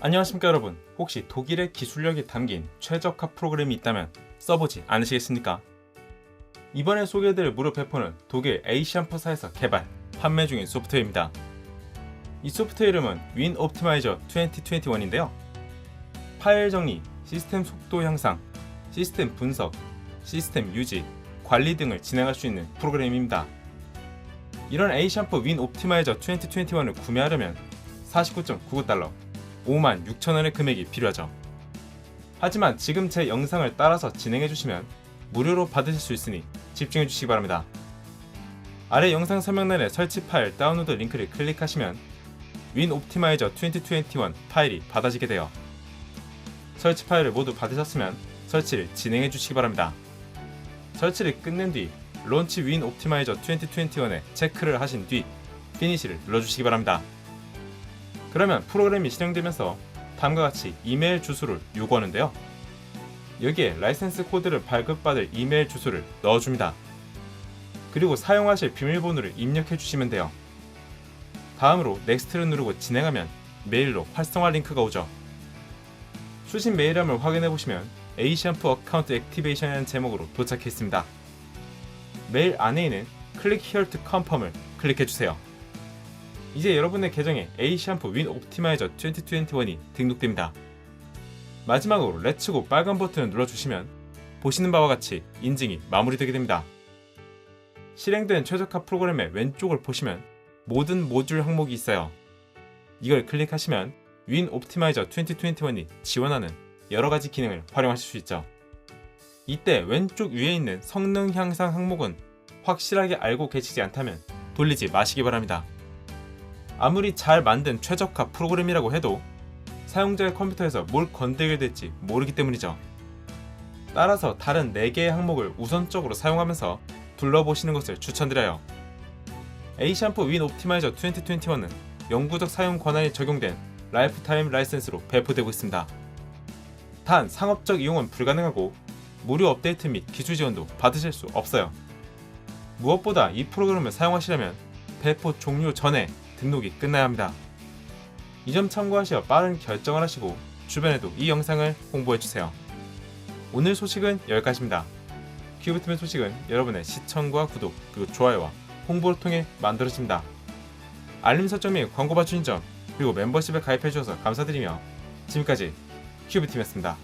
안녕하십니까 여러분 혹시 독일의 기술력이 담긴 최적화 프로그램이 있다면 써보지 않으시겠습니까? 이번에 소개해드릴 무료 배포는 독일 에이시안퍼사에서 개발, 판매 중인 소프트웨어입니다. 이 소프트웨어 이름은 윈 옵티마이저 2021인데요. 파일 정리, 시스템 속도 향상, 시스템 분석, 시스템 유지, 관리 등을 진행할 수 있는 프로그램입니다. 이런 에이시안퍼 윈 옵티마이저 2021을 구매하려면 49.99달러 5만 6천원의 금액이 필요하죠. 하지만 지금 제 영상을 따라서 진행해주시면 무료로 받으실 수 있으니 집중해주시기 바랍니다. 아래 영상 설명란에 설치 파일 다운로드 링크를 클릭하시면 윈 옵티마이저 2021 파일이 받아지게 돼요. 설치 파일을 모두 받으셨으면 설치를 진행해 주시기 바랍니다. 설치를 끝낸 뒤 론치 윈 옵티마이저 2021에 체크를 하신 뒤 피니시를 눌러주시기 바랍니다. 그러면 프로그램이 실행되면서 다음과 같이 이메일 주소를 요구하는데요. 여기에 라이센스 코드를 발급받을 이메일 주소를 넣어줍니다. 그리고 사용하실 비밀번호를 입력해 주시면 돼요. 다음으로 넥스트를 누르고 진행하면 메일로 활성화 링크가 오죠. 수신 메일함을 확인해 보시면 에이시안프 어카운트 액티베이션이라는 제목으로 도착했습니다. 메일 안에 있는 클릭 here to confirm을 클릭해 주세요. 이제 여러분의 계정에 에이시안프 윈 옵티마이저 2021이 등록됩니다. 마지막으로 렛츠고 빨간 버튼을 눌러주시면 보시는 바와 같이 인증이 마무리되게 됩니다. 실행된 최적화 프로그램의 왼쪽을 보시면 모든 모듈 항목이 있어요. 이걸 클릭하시면 윈 옵티마이저 2021이 지원하는 여러 가지 기능을 활용하실 수 있죠. 이때 왼쪽 위에 있는 성능 향상 항목은 확실하게 알고 계시지 않다면 돌리지 마시기 바랍니다. 아무리 잘 만든 최적화 프로그램이라고 해도 사용자의 컴퓨터에서 뭘 건드리게 될지 모르기 때문이죠. 따라서 다른 4개의 항목을 우선적으로 사용하면서 둘러보시는 것을 추천드려요. 에이샴푸 윈 옵티마이저 2021은 영구적 사용 권한이 적용된 라이프타임 라이센스로 배포되고 있습니다. 단 상업적 이용은 불가능하고 무료 업데이트 및 기술 지원도 받으실 수 없어요. 무엇보다 이 프로그램을 사용하시려면 배포 종료 전에 등록이 끝나야 합니다. 이 점 참고하시어 빠른 결정을 하시고 주변에도 이 영상을 홍보해주세요. 오늘 소식은 여기까지입니다. 큐브팀의 소식은 여러분의 시청과 구독 그리고 좋아요와 홍보를 통해 만들어집니다. 알림 설정 및 광고 받추신 점 그리고 멤버십에 가입해 주셔서 감사드리며 지금까지 큐브팀이었습니다.